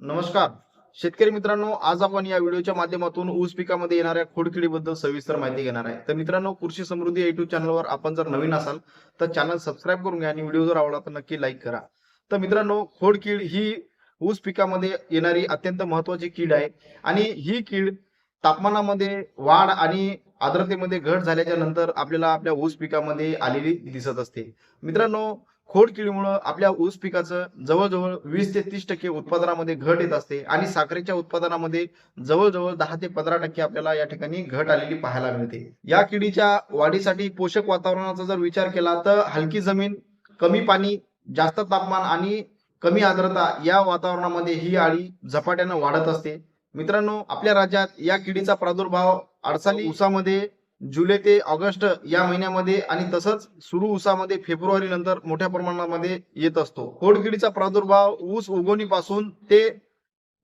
नमस्कार. शेतकरी मित्रांनो आज आपण या व्हिडिओच्या माध्यमातून ऊस पिकामध्ये येणाऱ्या खोडकिडीबद्दल सविस्तर माहिती घेणार आहे. तर मित्रांनो कृषी समृद्धी युट्यूब चॅनलवर आपण जर नवीन असाल तर चॅनल सबस्क्राईब करून घ्या आणि व्हिडिओ जर आवडला तर नक्की लाईक करा. तर मित्रांनो खोडकीड ही ऊस पिकामध्ये येणारी अत्यंत महत्वाची कीड आहे आणि ही कीड तापमानामध्ये वाढ आणि आर्द्रतेमध्ये घट झाल्याच्यानंतर आपल्याला आपल्या ऊस पिकामध्ये आलेली दिसत असते. मित्रांनो खोडकिळीमुळं आपल्या ऊस पिकाचं जवळजवळ वीस ते तीस टक्के उत्पादनामध्ये घट येत असते आणि साखरेच्या उत्पादनामध्ये जवळजवळ दहा ते पंधरा टक्के आपल्याला या ठिकाणी घट आलेली पाहायला मिळते. या किडीच्या वाढीसाठी पोषक वातावरणाचा जर विचार केला तर हलकी जमीन कमी पाणी जास्त तापमान आणि कमी आर्द्रता या वातावरणामध्ये ही आळी झपाट्यानं वाढत असते. मित्रांनो आपल्या राज्यात या किडीचा प्रादुर्भाव अडसाली उसामध्ये जुलै ते ऑगस्ट या महिन्यामध्ये आणि तसंच सुरू ऊसामध्ये फेब्रुवारी नंतर मोठ्या प्रमाणामध्ये येत असतो. खोडकिडीचा प्रादुर्भाव ऊस उगवणीपासून ते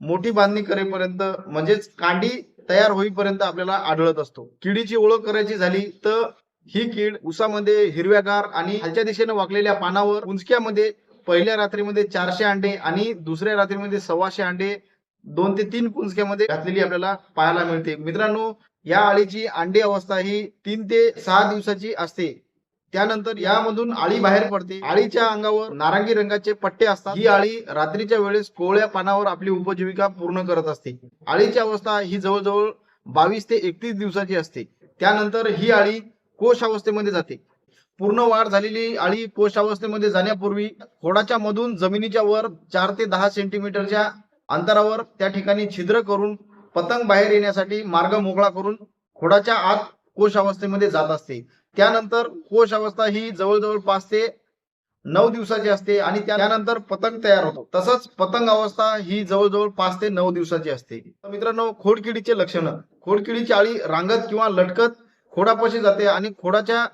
मोठी बांधणी करेपर्यंत म्हणजेच कांडी तयार होईपर्यंत आपल्याला आढळत असतो. किडीची ओळख करायची झाली तर ही कीड उसामध्ये हिरव्यागार आणि खालच्या दिशेने वाकलेल्या पानावर उंचक्यामध्ये पहिल्या रात्रीमध्ये चारशे अंडे आणि दुसऱ्या रात्रीमध्ये सव्वाशे अंडे दोन ते तीन पुंजक्यामध्ये घातलेली आपल्याला पाहायला मिळते. मित्रांनो या आळीची अंडी अवस्था ही तीन ते सहा दिवसाची असते. त्यानंतर यामधून आळी बाहेर पडते. आळीच्या अंगावर नारंगी रंगाचे पट्टे असतात. ही आळी रात्रीच्या वेळेस कोवळ्या पानावर आपली उपजीविका पूर्ण करत असते. आळीची अवस्था ही जवळजवळ बावीस ते एकतीस दिवसाची असते. त्यानंतर ही आळी कोश अवस्थेमध्ये जाते. पूर्ण वाढ झालेली आळी कोश अवस्थेमध्ये जाण्यापूर्वी खोडाच्या मधून जमिनीच्या वर चार ते दहा सेंटीमीटरच्या अंतरावर त्या ठिकाणी छिद्र करून पतंग बाहेर येण्यासाठी मार्ग मोकळा करून खोडाच्या आत कोश अवस्थेमध्ये जात असते. त्यानंतर कोश अवस्था ही जवळजवळ पाच ते नऊ दिवसाची असते आणि त्यानंतर पतंग तयार होतो. तसंच पतंग अवस्था ही जवळजवळ पाच ते नऊ दिवसाची असते. मित्रांनो खोडकिडीचे लक्षणं. खोडकिडीची आळी रांगत किंवा लटकत खोडापाशी जाते आणि खोडाच्या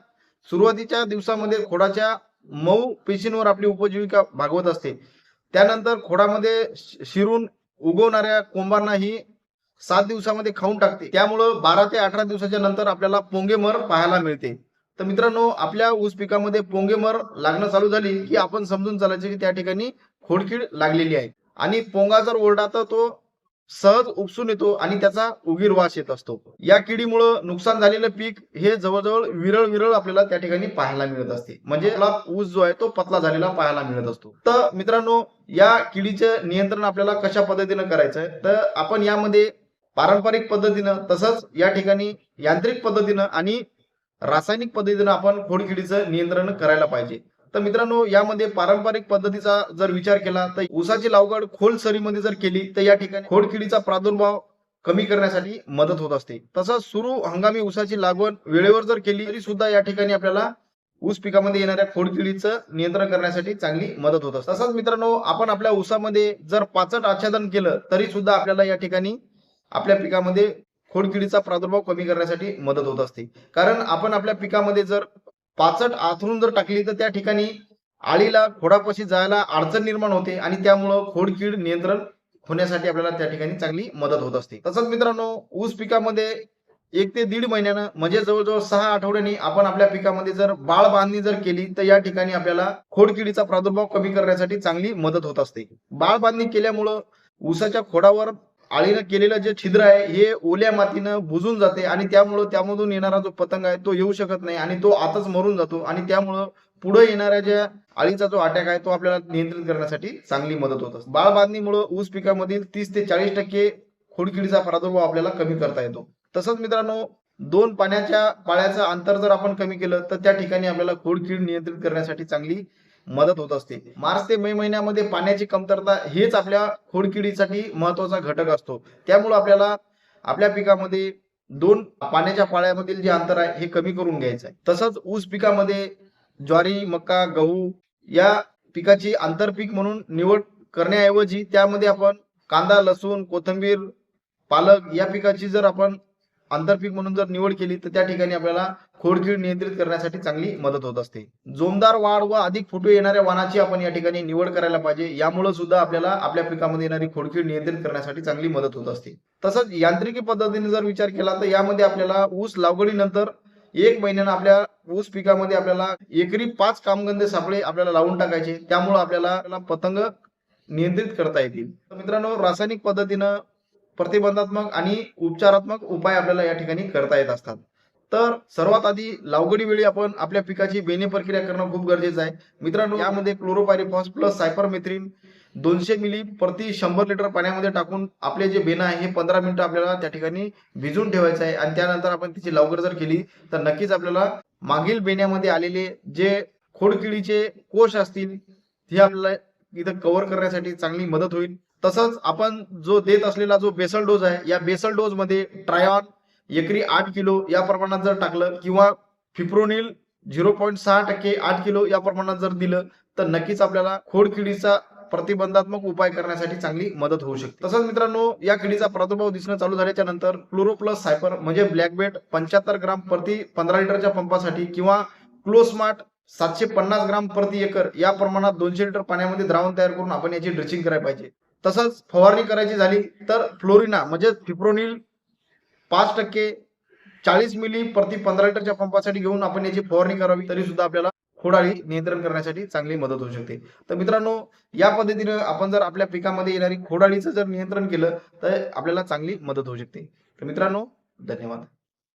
सुरुवातीच्या दिवसामध्ये खोडाच्या मऊ पेशींवर आपली उपजीविका भागवत असते. त्यानंतर खोडामध्ये शिरून उगवणाऱ्या कोंबांना ही सात दिवसामध्ये खाऊन टाकते. त्यामुळं बारा ते अठरा दिवसाच्या नंतर आपल्याला पोंगेमर पाहायला मिळते. तर मित्रांनो आपल्या ऊस पिकामध्ये पोंगेमर लागणं चालू झाली की आपण समजून चालायचे की त्या ठिकाणी खोडकीड लागलेली आहे. आणि पोंगा जर ओरडा तर तो सहज उपसून येतो आणि त्याचा उगीर वास येत असतो. या किडीमुळं नुकसान झालेलं पीक हे जवळजवळ विरळ विरळ आपल्याला त्या ठिकाणी पाहायला मिळत असते. म्हणजे ऊस जो आहे तो पतला झालेला पाहायला मिळत असतो. तर मित्रांनो या किडीचं नियंत्रण आपल्याला कशा पद्धतीनं करायचं आहे? तर आपण यामध्ये पारंपरिक पद्धतीनं तसंच या ठिकाणी यांत्रिक पद्धतीनं आणि रासायनिक पद्धतीनं आपण खोडकिडीचं नियंत्रण करायला पाहिजे. तर मित्रांनो यामध्ये पारंपरिक पद्धतीचा जर विचार केला तर ऊसाची लागवड खोल सरीमध्ये जर केली तर या ठिकाणी खोडकिडीचा प्रादुर्भाव कमी करण्यासाठी मदत होत असते. तसंच सुरू हंगामी ऊसाची लागवड वेळेवर जर केली तरी सुद्धा या ठिकाणी आपल्याला ऊस पिकामध्ये येणाऱ्या खोडकिडीचं नियंत्रण करण्यासाठी चांगली मदत होत असते. तसंच मित्रांनो आपण आपल्या ऊसामध्ये जर पाचट आच्छादन केलं तरी सुद्धा आपल्याला या ठिकाणी आपल्या पिकामध्ये खोडकिडीचा प्रादुर्भाव कमी करण्यासाठी मदत होत असते. कारण आपण आपल्या पिकामध्ये जर पाचट आथरून जर टाकली तर त्या ठिकाणी आळीला खोडापाशी जायला अडचण निर्माण होते आणि त्यामुळं खोडकीड नियंत्रण होण्यासाठी आपल्याला त्या ठिकाणी चांगली मदत होत असते. तसंच मित्रांनो ऊस पिकामध्ये एक ते दीड महिन्यानं म्हणजे जवळजवळ सहा आठवड्यांनी आपण आपल्या पिकामध्ये जर बाळ बांधणी जर केली तर या ठिकाणी आपल्याला खोडकिडीचा प्रादुर्भाव कमी करण्यासाठी चांगली मदत होत असते. बाळ बांधणी केल्यामुळं ऊसाच्या खोडावर आळीनं केलेलं जे छिद्र आहे हे ओल्या मातीनं बुजून जाते आणि त्यामुळं त्यामधून येणारा जो पतंग आहे तो येऊ शकत नाही आणि तो आताच मरून जातो आणि त्यामुळं पुढे येणाऱ्या ज्या आळीचा जो अटॅक आहे तो आपल्याला नियंत्रित करण्यासाठी चांगली मदत होत असते. बाळ बांधणीमुळं ऊस पिकामधील तीस ते चाळीस टक्के खोडकिडीचा प्रादुर्भाव आपल्याला कमी करता येतो. तसंच मित्रांनो दोन पाण्याच्या पाळ्याचं अंतर जर आपण कमी केलं तर त्या ठिकाणी आपल्याला खोडकीड नियंत्रित करण्यासाठी चांगली मदत होत असते. मार्च ते मे महिन्यामध्ये पाण्याची कमतरता हेच आपल्या खोडकिडीसाठी महत्त्वाचा घटक असतो. त्यामुळे आपल्याला आपल्या पिकामध्ये दोन पाण्याच्या पाळ्यामधील जे अंतर आहे हे कमी करून घ्यायचं आहे तसंच ऊस पिकामध्ये ज्वारी मका गहू या पिकाची आंतरपीक म्हणून निवड करण्याऐवजी त्यामध्ये आपण कांदा लसूण कोथिंबीर पालक या पिकाची जर आपण आंतरपीक म्हणून जर निवड केली तर त्या ठिकाणी आपल्याला खोडकीड नियंत्रित करण्यासाठी चांगली मदत होत असते. जोमदार वाढ व अधिक फुटवे येणाऱ्या वाणाची आपण या ठिकाणी निवड करायला पाहिजे. यामुळे सुद्धा आपल्याला आपल्या पिकामध्ये येणारी खोडकीड नियंत्रित करण्यासाठी चांगली मदत होत असते. तसंच यांत्रिकी पद्धतीने जर विचार केला तर यामध्ये आपल्याला ऊस लागवडीनंतर एक महिन्यानं आपल्या ऊस पिकामध्ये आपल्याला एकरी पाच कामगंधे सापळे आपल्याला लावून टाकायचे. त्यामुळे आपल्याला पतंग नियंत्रित करता येतील. मित्रांनो रासायनिक पद्धतीनं प्रतिबंधात्मक आणि उपचारात्मक उपाय आपल्याला या ठिकाणी करता येत असतात. तर सर्वात आधी लावगडी वेळी आपण आपल्या पिकाची बेने प्रक्रिया करणं खूप गरजेचं आहे. मित्रांनो यामध्ये क्लोरोपायरिफॉस प्लस सायपरमेथ्रिन दोनशे मिली प्रति शंभर लिटर पाण्यामध्ये टाकून आपले जे बेनं आहे हे पंधरा मिनिटं आपल्याला त्या ठिकाणी भिजून ठेवायचं आहे आणि त्यानंतर आपण तिची लावगड जर केली तर नक्कीच आपल्याला मागील बेण्यामध्ये आलेले जे खोडकिडीचे कोश असतील ते आपल्याला इथं कव्हर करण्यासाठी चांगली मदत होईल. तसंच आपण जो देत असलेला जो बेसल डोस आहे या बेसल डोस मध्ये ट्रायॉन एकरी आठ किलो या प्रमाणात जर टाकलं किंवा फिप्रोनिल झिरो पॉईंट सहा टक्के आठ किलो या प्रमाणात जर दिलं तर नक्कीच आपल्याला खोडकिडीचा प्रतिबंधात्मक उपाय करण्यासाठी चांगली मदत होऊ शकते. तसंच मित्रांनो या किडीचा प्रादुर्भाव दिसणं चालू झाल्याच्यानंतर क्लोरोप्लस सायपर म्हणजे ब्लॅकबेट पंच्याहत्तर ग्राम प्रति पंधरा लिटरच्या पंपासाठी किंवा क्लोस्मार्ट सातशे पन्नास ग्राम प्रति एकर या प्रमाणात दोनशे लिटर पाण्यामध्ये द्रावण तयार करून आपण याची ड्रेसिंग करायला पाहिजे. तसंच फवारणी करायची झाली तर फ्लोरिना म्हणजे फिप्रोनिल पाच टक्के चाळीस मिली प्रति पंधरा लिटरच्या पंपासाठी घेऊन आपण याची फवारणी करावी तरी सुद्धा आपल्याला खोडाळी नियंत्रण करण्यासाठी चांगली मदत होऊ शकते. तर मित्रांनो या पद्धतीनं आपण जर आपल्या पिकामध्ये येणारी खोडाळीचं जर नियंत्रण केलं तर आपल्याला चांगली मदत होऊ शकते. तर मित्रांनो धन्यवाद.